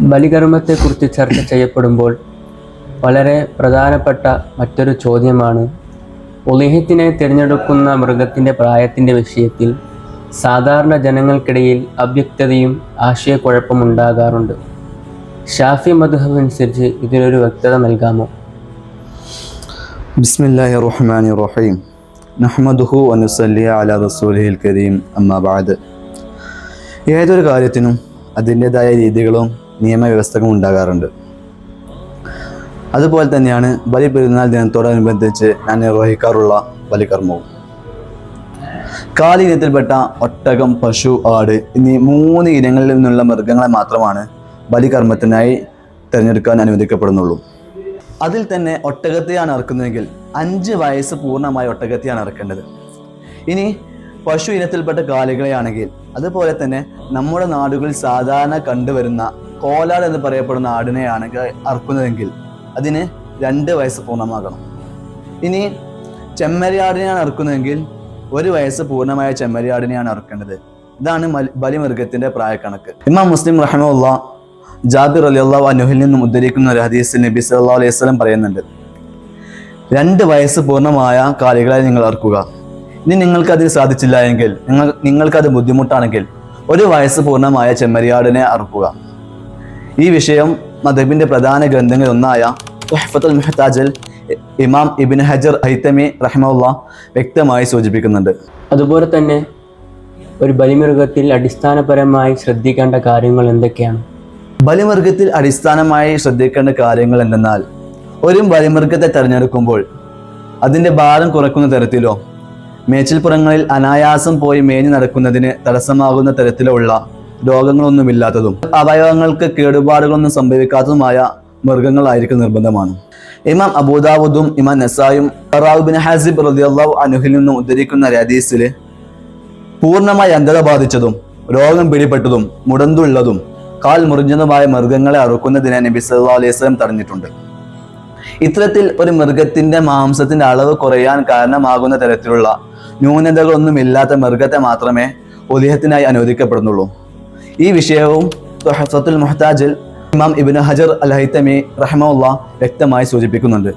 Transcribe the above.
ബലികർമ്മത്തെക്കുറിച്ച് ചർച്ച ചെയ്യപ്പെടുമ്പോൾ വളരെ പ്രധാനപ്പെട്ട മറ്റൊരു ചോദ്യമാണ് ഒലിഹത്തിനെ തിരഞ്ഞെടുക്കുന്ന മൃഗത്തിന്റെ പ്രായത്തിന്റെ വിഷയത്തിൽ സാധാരണ ജനങ്ങൾക്കിടയിൽ അവ്യക്തതയും ആശയക്കുഴപ്പമുണ്ടാകാറുണ്ട്. ഷാഫി മധുഹബ് അനുസരിച്ച് ഇതിനൊരു വ്യക്തത നൽകാമോ? ബിസ്മില്ലാഹി റഹീം നഹ്മദുഹു കരീം. ഏതൊരു കാര്യത്തിനും അതിന്റെതായ രീതികളും നിയമവ്യവസ്ഥകളും ഉണ്ടാകാറുണ്ട്. അതുപോലെ തന്നെയാണ് ബലി പെരുന്നാൾ ദിനത്തോടനുബന്ധിച്ച് ഞാൻ നിർവഹിക്കാറുള്ള ബലികർമ്മവും. കാലിനത്തിൽപ്പെട്ട ഒട്ടകം പശു ആട് എന്നീ മൂന്ന് ഇനങ്ങളിൽ നിന്നുള്ള മൃഗങ്ങളെ മാത്രമാണ് ബലികർമ്മത്തിനായി തിരഞ്ഞെടുക്കാൻ അനുവദിക്കപ്പെടുന്നുള്ളൂ. അതിൽ തന്നെ ഒട്ടകത്തെയാണ് ഇറക്കുന്നതെങ്കിൽ അഞ്ച് വയസ്സ് പൂർണമായി ഒട്ടകത്തെയാണ് ഇറക്കേണ്ടത് ഇനി പശു ഇനത്തിൽപ്പെട്ട കാലികളെയാണെങ്കിൽ അതുപോലെ തന്നെ നമ്മുടെ നാടുകളിൽ സാധാരണ കണ്ടുവരുന്ന കോലാട് എന്ന് പറയപ്പെടുന്ന ആടിനെയാണ് അറുക്കുന്നതെങ്കിൽ അതിന് രണ്ട് വയസ്സ് പൂർണമാകണം. ഇനി ചെമ്മരിയാടിനെയാണ് അറുക്കുന്നതെങ്കിൽ ഒരു വയസ്സ് പൂർണമായ ചെമ്മരിയാടിനെയാണ് അറുക്കേണ്ടത്. ഇതാണ് ബലിമൃഗത്തിന്റെ പ്രായക്കണക്ക്. ഇമാം മുസ്ലിം റഹമുല്ല ജാബിർ അലി അള്ളാഹ് അനുഹിൽ നിന്നും ഉദ്ധരിക്കുന്ന ഒരു ഹദീസിൽ നബി സല്ലാ അലൈഹി സ്വലം പറയുന്നുണ്ട്. രണ്ട് വയസ്സ് പൂർണമായ കാലികളെ നിങ്ങൾ അറുക്കുക. ഇനി നിങ്ങൾക്ക് അതിന് സാധിച്ചില്ല എങ്കിൽ നിങ്ങൾ നിങ്ങൾക്കത് ബുദ്ധിമുട്ടാണെങ്കിൽ ഒരു വയസ്സ് പൂർണമായ ചെമ്മരിയാടിനെ അറുക്കുക. ഈ വിഷയം മദബിന്റെ പ്രധാന ഗ്രന്ഥങ്ങളിൽ ഒന്നായ തുഹ്ഫത്തുൽ മുഹ്താജിൽ ഇമാം ഇബിൻ ഹജർ ഹൈത്തമി റഹ്മുള്ള വ്യക്തമായി സൂചിപ്പിക്കുന്നുണ്ട്. അതുപോലെ തന്നെ ഒരു ബലിമൃഗത്തിൽ അടിസ്ഥാനപരമായി ശ്രദ്ധിക്കേണ്ട കാര്യങ്ങൾ എന്തൊക്കെയാണ്? ബലിമൃഗത്തിൽ അടിസ്ഥാനമായി ശ്രദ്ധിക്കേണ്ട കാര്യങ്ങൾ എന്തെന്നാൽ ഒരു ബലിമൃഗത്തെ തിരഞ്ഞെടുക്കുമ്പോൾ അതിന്റെ ഭാരം കുറയ്ക്കുന്ന തരത്തിലോ മേച്ചിൽപ്പുറങ്ങളിൽ അനായാസം പോയി മേഞ്ഞു നടക്കുന്നതിന് തടസ്സമാകുന്ന തരത്തിലുള്ള രോഗങ്ങളൊന്നുമില്ലാത്തതും അവയവങ്ങൾക്ക് കേടുപാടുകളൊന്നും സംഭവിക്കാത്തതുമായ മൃഗങ്ങളായിരിക്കും നിർബന്ധമാണ്. ഇമാം അബൂദാവുദും ഇമാം നസായും ബിൻ ഹാസിബ് റളിയല്ലാഹു അനുഹിൽ നിന്നും ഉദ്ധരിക്കുന്ന ഹദീസിൽ പൂർണമായി അന്ധത ബാധിച്ചതും രോഗം പിടിപെട്ടതും മുടന്തുള്ളതും കാൽ മുറിഞ്ഞതുമായ മൃഗങ്ങളെ അറുക്കുന്നതിനെ നബി സല്ലല്ലാഹു അലൈഹി സ്വലം തടഞ്ഞിട്ടുണ്ട്. ഇത്തരത്തിൽ ഒരു മൃഗത്തിന്റെ മാംസത്തിന്റെ അളവ് കുറയാൻ കാരണമാകുന്ന തരത്തിലുള്ള ന്യൂനതകളൊന്നും ഇല്ലാത്ത മൃഗത്തെ മാത്രമേ ഒലിഹത്തിനായി അനുവദിക്കപ്പെടുന്നുള്ളൂ. ഈ വിഷയവും തുഹഫത്തുൽ മുഹ്താജിൽ ഇമാം ഇബ്നു ഹജർ അൽ ഹൈത്തമി റഹ്മുള്ള വ്യക്തമായി സൂചിപ്പിക്കുന്നുണ്ട്.